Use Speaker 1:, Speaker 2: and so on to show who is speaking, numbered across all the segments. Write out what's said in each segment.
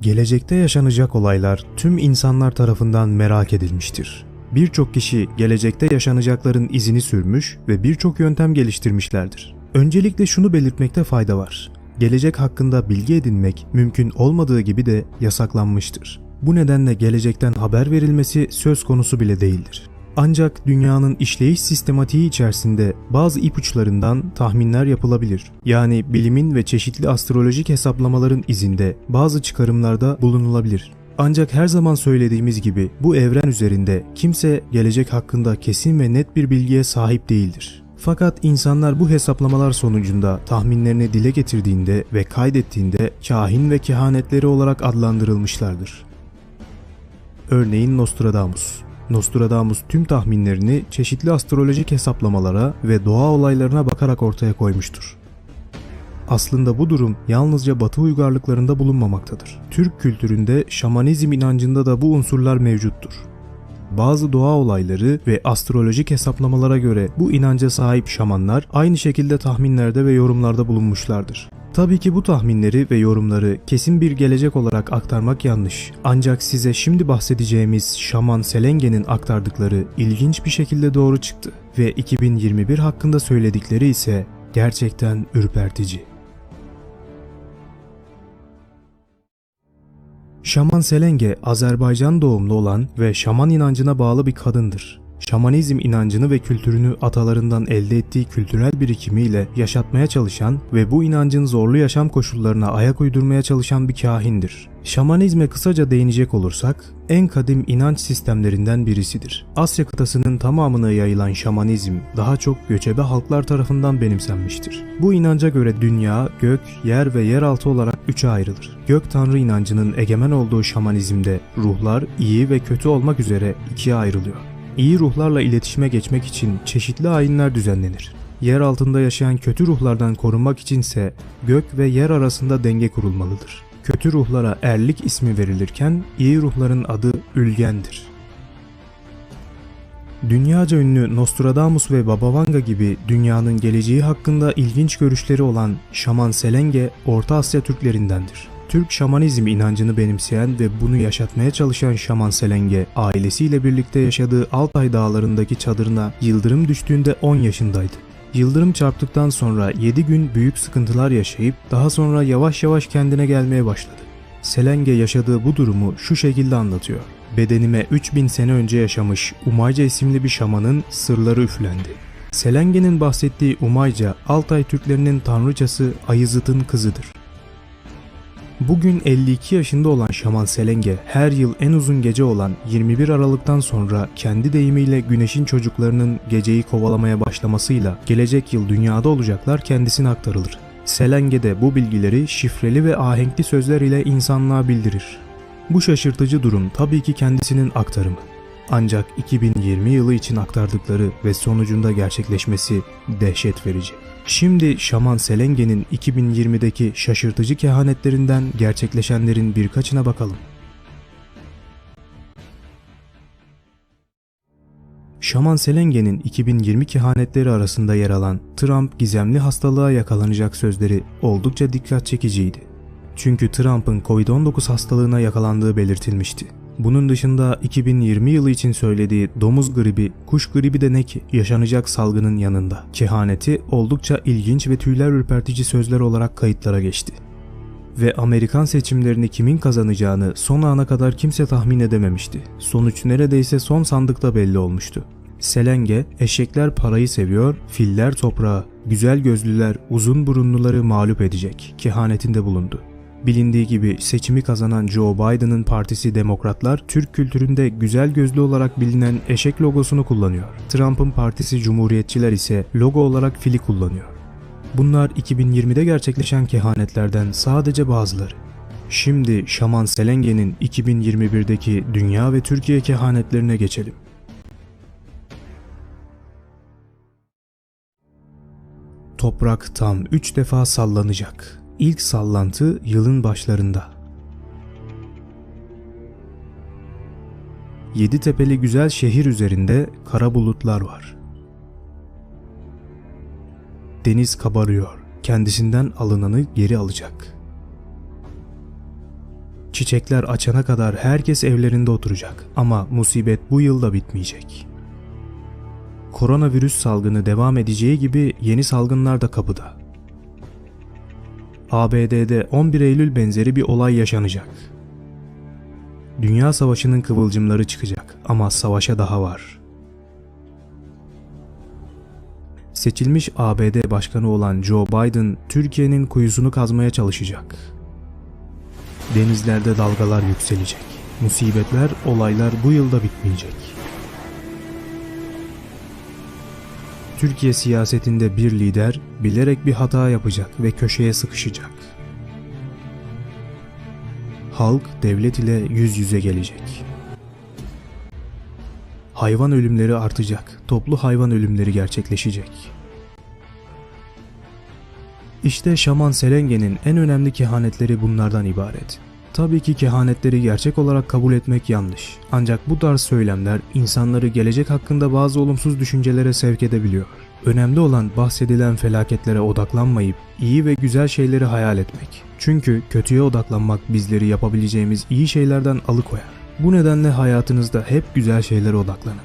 Speaker 1: Gelecekte yaşanacak olaylar tüm insanlar tarafından merak edilmiştir. Birçok kişi gelecekte yaşanacakların izini sürmüş ve birçok yöntem geliştirmişlerdir. Öncelikle şunu belirtmekte fayda var. Gelecek hakkında bilgi edinmek mümkün olmadığı gibi de yasaklanmıştır. Bu nedenle gelecekten haber verilmesi söz konusu bile değildir. Ancak dünyanın işleyiş sistematiği içerisinde bazı ipuçlarından tahminler yapılabilir. Yani bilimin ve çeşitli astrolojik hesaplamaların izinde bazı çıkarımlarda bulunulabilir. Ancak her zaman söylediğimiz gibi bu evren üzerinde kimse gelecek hakkında kesin ve net bir bilgiye sahip değildir. Fakat insanlar bu hesaplamalar sonucunda tahminlerini dile getirdiğinde ve kaydettiğinde kahin ve kehanetleri olarak adlandırılmışlardır. Örneğin Nostradamus. Nostradamus tüm tahminlerini çeşitli astrolojik hesaplamalara ve doğa olaylarına bakarak ortaya koymuştur. Aslında bu durum yalnızca Batı uygarlıklarında bulunmamaktadır. Türk kültüründe şamanizm inancında da bu unsurlar mevcuttur. Bazı doğa olayları ve astrolojik hesaplamalara göre bu inanca sahip şamanlar aynı şekilde tahminlerde ve yorumlarda bulunmuşlardır. Tabii ki bu tahminleri ve yorumları kesin bir gelecek olarak aktarmak yanlış. Ancak size şimdi bahsedeceğimiz Şaman Selenge'nin aktardıkları ilginç bir şekilde doğru çıktı ve 2021 hakkında söyledikleri ise gerçekten ürpertici. Şaman Selenge, Azerbaycan doğumlu olan ve şaman inancına bağlı bir kadındır. Şamanizm inancını ve kültürünü atalarından elde ettiği kültürel birikimiyle yaşatmaya çalışan ve bu inancın zorlu yaşam koşullarına ayak uydurmaya çalışan bir kahindir. Şamanizme kısaca değinecek olursak, en kadim inanç sistemlerinden birisidir. Asya kıtasının tamamına yayılan şamanizm daha çok göçebe halklar tarafından benimsenmiştir. Bu inanca göre dünya, gök, yer ve yeraltı olarak üçe ayrılır. Gök tanrı inancının egemen olduğu şamanizmde ruhlar iyi ve kötü olmak üzere ikiye ayrılıyor. İyi ruhlarla iletişime geçmek için çeşitli ayinler düzenlenir. Yer altında yaşayan kötü ruhlardan korunmak içinse gök ve yer arasında denge kurulmalıdır. Kötü ruhlara erlik ismi verilirken iyi ruhların adı ülgendir. Dünyaca ünlü Nostradamus ve Baba Vanga gibi dünyanın geleceği hakkında ilginç görüşleri olan Şaman Selenge Orta Asya Türklerindendir. Türk şamanizm inancını benimseyen ve bunu yaşatmaya çalışan Şaman Selenge, ailesiyle birlikte yaşadığı Altay dağlarındaki çadırına yıldırım düştüğünde 10 yaşındaydı. Yıldırım çarptıktan sonra 7 gün büyük sıkıntılar yaşayıp daha sonra yavaş yavaş kendine gelmeye başladı. Selenge yaşadığı bu durumu şu şekilde anlatıyor. Bedenime 3000 sene önce yaşamış Umayca isimli bir şamanın sırları üflendi. Selenge'nin bahsettiği Umayca, Altay Türklerinin tanrıçası Ayızıt'ın kızıdır. Bugün 52 yaşında olan Şaman Selenge her yıl en uzun gece olan 21 Aralık'tan sonra kendi deyimiyle güneşin çocuklarının geceyi kovalamaya başlamasıyla gelecek yıl dünyada olacaklar kendisine aktarılır. Selenge de bu bilgileri şifreli ve ahenkli sözler ile insanlığa bildirir. Bu şaşırtıcı durum tabii ki kendisinin aktarımı. Ancak 2020 yılı için aktardıkları ve sonucunda gerçekleşmesi dehşet verici. Şimdi Şaman Selenge'nin 2020'deki şaşırtıcı kehanetlerinden gerçekleşenlerin birkaçına bakalım. Şaman Selenge'nin 2020 kehanetleri arasında yer alan Trump gizemli hastalığa yakalanacak sözleri oldukça dikkat çekiciydi. Çünkü Trump'ın Covid-19 hastalığına yakalandığı belirtilmişti. Bunun dışında 2020 yılı için söylediği domuz gribi, kuş gribi de ne ki yaşanacak salgının yanında. Kehaneti oldukça ilginç ve tüyler ürpertici sözler olarak kayıtlara geçti. Ve Amerikan seçimlerini kimin kazanacağını son ana kadar kimse tahmin edememişti. Sonuç neredeyse son sandıkta belli olmuştu. Selenge, eşekler parayı seviyor, filler toprağı, güzel gözlüler uzun burunluları mağlup edecek kehanetinde bulundu. Bilindiği gibi seçimi kazanan Joe Biden'ın partisi Demokratlar, Türk kültüründe güzel gözlü olarak bilinen eşek logosunu kullanıyor. Trump'ın partisi Cumhuriyetçiler ise logo olarak fili kullanıyor. Bunlar 2020'de gerçekleşen kehanetlerden sadece bazıları. Şimdi Şaman Selenge'nin 2021'deki dünya ve Türkiye kehanetlerine geçelim. Toprak tam 3 defa sallanacak. İlk sallantı yılın başlarında. Yedi tepeli güzel şehir üzerinde kara bulutlar var. Deniz kabarıyor, kendisinden alınanı geri alacak. Çiçekler açana kadar herkes evlerinde oturacak ama musibet bu yıl da bitmeyecek. Koronavirüs salgını devam edeceği gibi yeni salgınlar da kapıda. ABD'de 11 Eylül benzeri bir olay yaşanacak. Dünya savaşının kıvılcımları çıkacak ama savaşa daha var. Seçilmiş ABD başkanı olan Joe Biden Türkiye'nin kuyusunu kazmaya çalışacak. Denizlerde dalgalar yükselecek. Musibetler, olaylar bu yılda bitmeyecek. Türkiye siyasetinde bir lider bilerek bir hata yapacak ve köşeye sıkışacak. Halk devlet ile yüz yüze gelecek. Hayvan ölümleri artacak. Toplu hayvan ölümleri gerçekleşecek. İşte Şaman Selenge'nin en önemli kehanetleri bunlardan ibaret. Tabii ki kehanetleri gerçek olarak kabul etmek yanlış. Ancak bu tarz söylemler insanları gelecek hakkında bazı olumsuz düşüncelere sevk edebiliyor. Önemli olan bahsedilen felaketlere odaklanmayıp iyi ve güzel şeyleri hayal etmek. Çünkü kötüye odaklanmak bizleri yapabileceğimiz iyi şeylerden alıkoyar. Bu nedenle hayatınızda hep güzel şeylere odaklanın.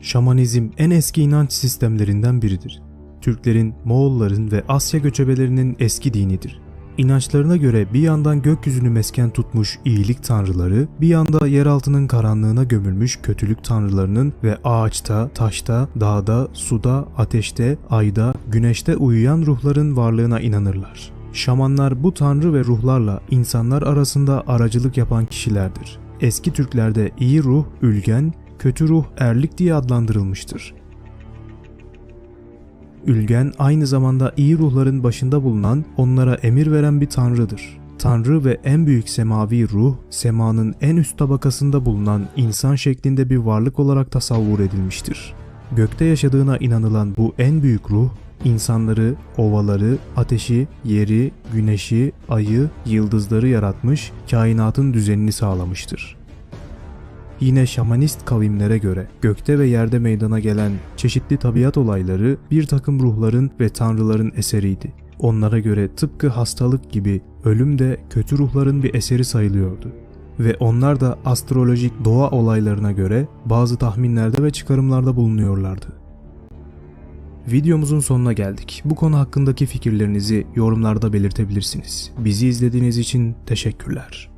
Speaker 1: Şamanizm en eski inanç sistemlerinden biridir. Türklerin, Moğolların ve Asya göçebelerinin eski dinidir. İnançlarına göre bir yandan gökyüzünü mesken tutmuş iyilik tanrıları, bir yanda yeraltının karanlığına gömülmüş kötülük tanrılarının ve ağaçta, taşta, dağda, suda, ateşte, ayda, güneşte uyuyan ruhların varlığına inanırlar. Şamanlar bu tanrı ve ruhlarla insanlar arasında aracılık yapan kişilerdir. Eski Türklerde iyi ruh, ülgen, kötü ruh erlik diye adlandırılmıştır. Ülgen aynı zamanda iyi ruhların başında bulunan, onlara emir veren bir tanrıdır. Tanrı ve en büyük semavi ruh, semanın en üst tabakasında bulunan insan şeklinde bir varlık olarak tasavvur edilmiştir. Gökte yaşadığına inanılan bu en büyük ruh, insanları, ovaları, ateşi, yeri, güneşi, ayı, yıldızları yaratmış, kainatın düzenini sağlamıştır. Yine şamanist kavimlere göre gökte ve yerde meydana gelen çeşitli tabiat olayları bir takım ruhların ve tanrıların eseriydi. Onlara göre tıpkı hastalık gibi ölüm de kötü ruhların bir eseri sayılıyordu. Ve onlar da astrolojik doğa olaylarına göre bazı tahminlerde ve çıkarımlarda bulunuyorlardı. Videomuzun sonuna geldik. Bu konu hakkındaki fikirlerinizi yorumlarda belirtebilirsiniz. Bizi izlediğiniz için teşekkürler.